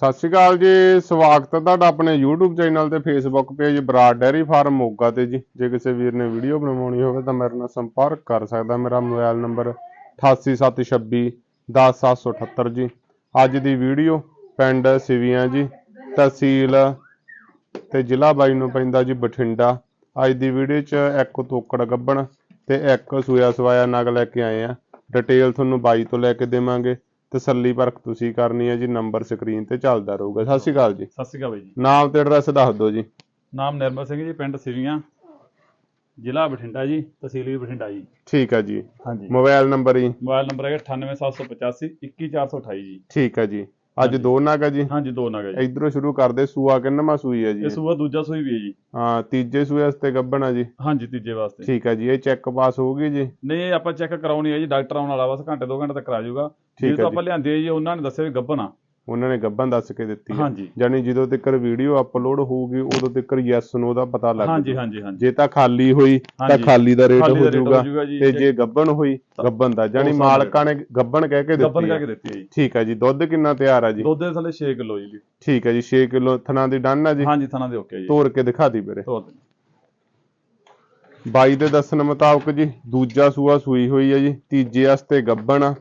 ਸਤਿ ਸ਼੍ਰੀ ਅਕਾਲ ਜੀ, ਸਵਾਗਤ ਹੈ ਤੁਹਾਡਾ ਆਪਣੇ YouTube ਚੈਨਲ ਤੇ Facebook page Brar dairy farm Moga ਤੇ ਜੀ। ਜੇ ਕਿਸੇ ਵੀਰ ਨੇ ਵੀਡੀਓ ਬਣਵਾਉਣੀ ਹੋਵੇ ਤਾਂ ਮੇਰੇ ਨਾਲ ਸੰਪਰਕ ਕਰ ਸਕਦਾ ਮੇਰਾ ਮੋਬਾਈਲ ਨੰਬਰ 8876 10778 ਜੀ। ਅੱਜ ਦੀ ਵੀਡੀਓ ਪਿੰਡ ਸਿਵੀਆਂ ਜੀ, ਤਹਿਸੀਲ ਤੇ ਜ਼ਿਲ੍ਹਾ ਬਾਈ ਨੂੰ ਪੈਂਦਾ ਜੀ ਬਠਿੰਡਾ। ਅੱਜ ਦੀ ਵੀਡੀਓ 'ਚ ਇੱਕ ਤੋਕੜ ਗੱਬਣ ਤੇ ਇੱਕ ਸੂਇਆ ਸਵਾਇਆ ਨਗ ਲੈ ਕੇ ਆਏ ਆ। ਡਿਟੇਲ ਤੁਹਾਨੂੰ ਬਾਈ ਤੋਂ ਲੈ ਕੇ ਦੇਵਾਂਗੇ। ਤਸੱਲੀ ਪਰਖ ਤੁਸੀਂ ਕਰਨੀ ਹੈ ਜੀ ਨੰਬਰ ਸਕਰੀਨ ਤੇ ਚੱਲਦਾ ਰਹੂਗਾ। ਸਤਿ ਸ਼੍ਰੀ ਅਕਾਲ ਜੀ। ਸਤਿ ਸ਼੍ਰੀ ਅਕਾਲ ਬਾਈ ਜੀ। ਨਾਮ ਤੇ ਐਡਰੈਸ ਦੱਸ ਦਿਓ ਜੀ। ਨਾਮ ਨਿਰਮਲ ਸਿੰਘ ਜੀ ਪਿੰਡ ਸਿਵੀਆਂ ਜ਼ਿਲ੍ਹਾ ਬਠਿੰਡਾ ਜੀ ਤਹਿਸੀਲ ਵੀ ਬਠਿੰਡਾ ਜੀ। ਠੀਕ ਹੈ ਜੀ। ਹਾਂਜੀ। ਮੋਬਾਈਲ ਨੰਬਰ ਜੀ। ਮੋਬਾਈਲ ਨੰਬਰ ਹੈਗਾ 98785 21428 ਜੀ। ਠੀਕ ਹੈ ਜੀ। ਅੱਜ ਦੋ ਨਗ ਹੈ ਜੀ। ਹਾਂਜੀ ਦੋ ਨਗਾ ਜੀ। ਇਧਰੋਂ ਸ਼ੁਰੂ ਕਰਦੇ ਸੂਆ ਕਿੰਨਵਾਂ ਸੂਈ ਹੈ ਜੀ। ਇਹ ਸੂਆ ਦੂਜਾ ਸੂਈ ਵੀ ਹੈ ਜੀ। ਹਾਂ ਤੀਜੇ ਸੂਏ ਵਾਸਤੇ ਗੱਬਣ ਆ ਜੀ। ਹਾਂਜੀ ਤੀਜੇ ਵਾਸਤੇ। ਠੀਕ ਹੈ ਜੀ ਇਹ ਚੈੱਕ ਪਾਸ ਹੋਊਗੀ ਜੀ। ਨਹੀਂ ਇਹ ਆਪਾਂ ਚੈੱਕ ਕਰਾਉਣੀ ਹੈ ਜੀ ਡਾਕਟਰ ਆਉਣ ਵਾਲਾ ਬਸ ਘੰਟੇ ਦੋ ਘੰਟੇ ਤੱਕ ਕਰਾ ਜਾਊਗਾ ਜੀ। ਆਪਾਂ ਲਿਆਂਦੇ ਜੀ ਉਹਨਾਂ ਨੇ ਦੱਸਿਆ ਵੀ ਗੱਭਣ ਆ। ਉਹਨਾਂ ਨੇ ਗੱਬਣ ਦੱਸ ਕੇ ਦਿੱਤੀ ਹੈ। ਹਾਂਜੀ। ਜਾਨੀ ਜਦੋਂ ਤੱਕ ਵੀਡੀਓ ਅਪਲੋਡ ਹੋਊਗੀ ਉਦੋਂ ਤੱਕ ਯੈਸ ਨੋ ਦਾ ਪਤਾ ਲੱਗ ਹਾਂਜੀ ਜਾਊਗਾ। ਹਾਂਜੀ ਹਾਂਜੀ। ਜੇ ਤਾਂ ਖਾਲੀ ਹੋਈ ਤਾਂ। ਖਾਲੀ ਦਾ ਰੇਟ ਹੋ ਜਾਊਗਾ ਹੋ ਤੇ ਜੇ ਗੱਬਣ ਹੋਈ ਗੱਬਣ ਦਾ। ਨਾਲ ਮਾਲਕਾਂ ਨੇ ਗੱਬਣ ਕਹਿ ਕੇ ਗੱਭਣ ਦਿੱਤੀ ਕਰਕੇ ਹੈ ਦਿੱਤੀ ਹੈ ਜੀ। ਠੀਕ ਹੈ ਜੀ। ਦੁੱਧ ਕਿੰਨਾ ਤਿਆਰ ਆ ਜੀ? ਦੁੱਧ ਦੇ ਥੱਲੇ 6 ਕਿਲੋ ਜੀ। ਠੀਕ ਹੈ ਜੀ। 6 ਕਿਲੋ ਥਣਾ ਦੀ ਡਨ ਆ ਜੀ। ਹਾਂਜੀ ਥਣਾ ਦੇ ਓਕੇ ਜੀ। ਤੋੜ ਕੇ ਦਿਖਾ ਦੀ ਵੀਰੇ। ਬਾਈ ਦੇ ਦੱਸਣ ਮੁਤਾਬਕ ਜੀ ਦੂਜਾ ਸੂਆ ਸੂਈ ਹੋਈ ਹੈ ਜੀ। ਤੀਜੇ ਵਾਸਤੇ ਗੱਬਣ ਆ।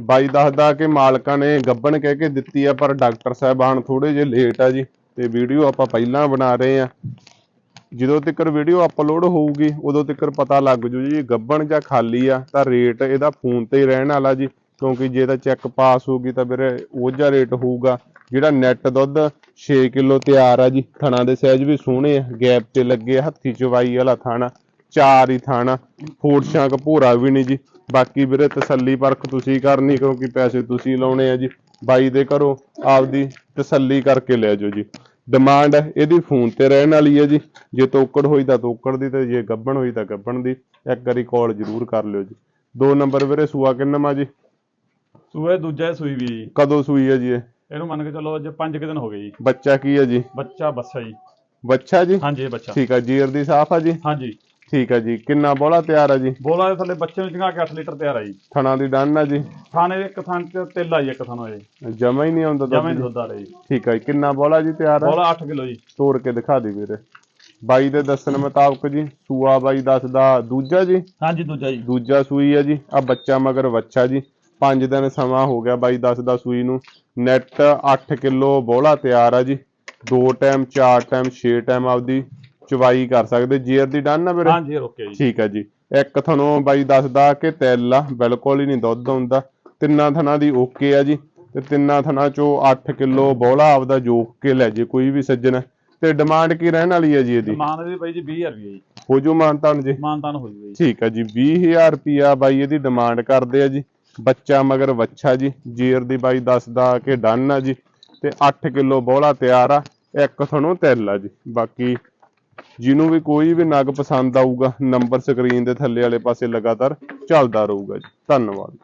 ਬਾਈ ਦੱਸਦਾ ਕਿ ਮਾਲਕਾਂ ਨੇ ਗੱਬਣ ਕਹਿ ਕੇ ਦਿੱਤੀ ਆ ਪਰ ਡਾਕਟਰ ਸਾਹਿਬਾਨ ਥੋੜੇ ਜਿਹਾ ਲੇਟ ਆ ਜੀ ਤੇ ਵੀਡੀਓ ਆਪਾਂ ਪਹਿਲਾਂ ਬਣਾ ਰਹੇ ਆ। ਜਦੋਂ ਤੱਕ ਵੀਡੀਓ ਅਪਲੋਡ ਹੋਊਗੀ ਉਦੋਂ ਤੱਕ ਪਤਾ ਲੱਗ ਜੂ ਜੀ ਗੱਬਣ ਜਾਂ ਖਾਲੀ ਆ ਤਾਂ ਰੇਟ ਇਹਦਾ ਫੋਨ ਤੇ ਹੀ ਰਹਿਣ ਵਾਲਾ ਜੀ ਕਿਉਂਕਿ ਜੇ ਤਾਂ ਚੈੱਕ ਪਾਸ ਹੋਊਗੀ ਤਾਂ ਫਿਰ ਉਹ ਜਿਹਾ ਰੇਟ ਹੋਊਗਾ ਜਿਹੜਾ ਨੈਟ ਦੁੱਧ 6 ਕਿਲੋ ਤਿਆਰ ਆ ਜੀ ਥਣਾ ਦੇ ਸਾਈਜ਼ ਵੀ ਸੋਹਣੇ ਆ ਗੈਪ ਤੇ ਲੱਗੇ ਆ, ਹੱਥੀ ਚਵਾਈ ਵਾਲਾ ਥਾਣਾ। ਚਾਰ ਹੀ ਥਾਣਾ ਫੋੜਸ਼ਾਂ ਕਪੂਰਾ ਵੀ ਨਹੀਂ ਜੀ। ਬਾਕੀ ਵੀਰੇ ਤਸੱਲੀ ਪਰਖ ਤੁਸੀਂ ਕਰਨੀ ਕਿਉਂਕਿ ਪੈਸੇ ਤੁਸੀਂ ਲਾਉਣੇ ਆ ਜੀ। ਬਾਈ ਦੇ ਘਰੋਂ ਆਪਦੀ ਤਸੱਲੀ ਕਰਕੇ ਲੈ ਜਾਓ ਜੀ। ਡਿਮਾਂਡ ਇਹਦੀ ਫੋਨ ਤੇ ਰਹਿਣ ਵਾਲੀ ਹੈ ਜੀ। ਜੇ ਤੋਕੜ ਹੋਈ ਤਾਂ ਤੋਕੜ ਦੀ ਤੇ ਜੇ ਗੱਬਣ ਹੋਈ ਤਾਂ ਗੱਬਣ ਦੀ। ਇੱਕ ਵਾਰੀ ਕਾਲ ਜ਼ਰੂਰ ਕਰ ਲਿਓ ਜੀ। ਦੋ ਨੰਬਰ ਵੀਰੇ ਸੂਆ ਕਿੰਨਾ ਜੀ? ਸੂਆ ਦੂਜਾ ਸੂਈ ਵੀ ਜੀ। ਕਦੋਂ ਸੂਈ ਹੈ ਜੀ ਇਹ? ਇਹਨੂੰ ਮੰਨ ਕੇ ਚੱਲੋ ਅੱਜ 5 ਦਿਨ ਹੋ ਗਏ ਜੀ। ਬੱਚਾ ਕੀ ਹੈ ਜੀ? ਬੱਚਾ ਬੱਸਾ ਜੀ। ਬੱਚਾ ਜੀ? ਹਾਂਜੀ ਬੱਚਾ। ਠੀਕ ਹੈ ਜੀਰ ਦੀ ਸਾਫ਼ ਆ ਜੀ? ਹਾਂਜੀ। ਠੀਕ ਹੈ ਜੀ ਕਿੰਨਾ ਬੋਲਾ ਤਿਆਰ ਆ ਜੀ? ਬੋਲਾ ਦੇ ਥੱਲੇ ਬੱਚੇ ਨੂੰ ਜਗਾ ਕੇ 8 ਲੀਟਰ ਤਿਆਰ ਆ ਜੀ। ਥਣਾ ਦੀ ਡਨ ਆ ਜੀ? ਥਾਣੇ ਇੱਕ ਥਾਂ ਚ ਤੇਲਾ ਜੀ ਇੱਕ ਥਾਂ ਹੋਏ ਜਮਾ ਹੀ ਨਹੀਂ ਆਉਂਦਾ ਜਮੇ ਜੀ। ਦੁੱਧ ਆ ਰਹੀ ਠੀਕ ਹੈ ਜੀ ਕਿੰਨਾ ਬੋਲਾ ਜੀ ਤਿਆਰ ਆ? ਬੋਲਾ 8 ਕਿਲੋ ਜੀ। ਤੋੜ ਕੇ ਦਿਖਾ ਦੇ ਵੀਰੇ। ਬਾਈ ਦੇ ਦੱਸਣ ਮੁਤਾਬਕ ਜੀ ਸੂਆ ਬਾਈ ਦੱਸਦਾ ਦੂਜਾ ਜੀ? ਹਾਂਜੀ ਦੂਜਾ ਜੀ। ਦੂਜਾ ਸੂਈ ਹੈ ਜੀ ਆ ਬੱਚਾ ਮਗਰ ਬੱਚਾ ਜੀ। 5 ਦਿਨ ਸਮਾਂ ਹੋ ਗਿਆ ਬਾਈ ਦੱਸਦਾ ਸੂਈ ਨੂੰ। ਨੈਟ 8 ਕਿਲੋ ਬੋਲਾ ਤਿਆਰ ਆ ਜੀ। ਦੋ ਟਾਈਮ ਚਾਰ ਟਾਈਮ 6 ਟਾਈਮ ਆਪਦੀ ਚਵਾਈ ਕਰ ਸਕਦੇ ਜੇਰ ਦੀ ਡਨ ਨਾ ਵੀਰੇ? ਹਾਂਜੀ ਓਕੇ ਜੀ। ਠੀਕ ਹੈ ਜੀ। ਇੱਕ ਤੁਹਾਨੂੰ ਬਾਈ ਦੱਸਦਾ ਕਿ ਤਿਲ ਆ ਬਿਲਕੁਲ ਹੀ ਨਹੀਂ ਦੁੱਧ ਆਉਂਦਾ ਤਿੰਨਾਂ ਥਣਾ ਦੀ ਓਕੇ ਆ ਜੀ। ਤੇ ਤਿੰਨਾਂ ਥਣਾ ਚੋਂ 8 ਕਿਲੋ ਬੋਲਾ ਆਪਦਾ ਜੋਕ ਕੇ ਲੈ ਜੇ ਕੋਈ ਵੀ ਸੱਜਣ। ਤੇ ਡਿਮਾਂਡ ਕੀ ਰਹਿਣ ਵਾਲੀ ਹੈ ਜੀ ਇਹਦੀ? ਮਾਨ ਦੀ ਬਾਈ ਜੀ 20000 ਰੁਪਏ ਜੀ। ਹੋ ਜੋ ਮਾਨਤਾਨ ਜੀ? ਮਾਨਤਾਨ ਹੋ ਜੂਗਾ ਜੀ। ਠੀਕ ਹੈ ਜੀ 20000 ਰੁਪਿਆ ਬਾਈ ਇਹਦੀ ਡਿਮਾਂਡ ਕਰਦੇ ਆ ਜੀ। ਬੱਚਾ ਮਗਰ ਵੱਛਾ ਜੀ। ਜੀਰ ਦੀ ਬਾਈ ਦੱਸਦਾ ਕਿ ਡਨ ਆ ਜੀ। ਤੇ 8 ਕਿਲੋ ਬੋਲਾ ਤਿਆਰ ਆ। ਇੱਕ ਤੁਹਾਨੂੰ ਤਿਲ ਆ ਜੀ। ਬਾਕੀ ਜਿਹਨੂੰ ਵੀ ਕੋਈ ਵੀ ਨਗ ਪਸੰਦ ਆਊਗਾ ਨੰਬਰ ਸਕਰੀਨ ਦੇ ਥੱਲੇ ਵਾਲੇ ਪਾਸੇ ਲਗਾਤਾਰ ਚੱਲਦਾ ਰਹੂਗਾ ਜੀ। ਧੰਨਵਾਦ।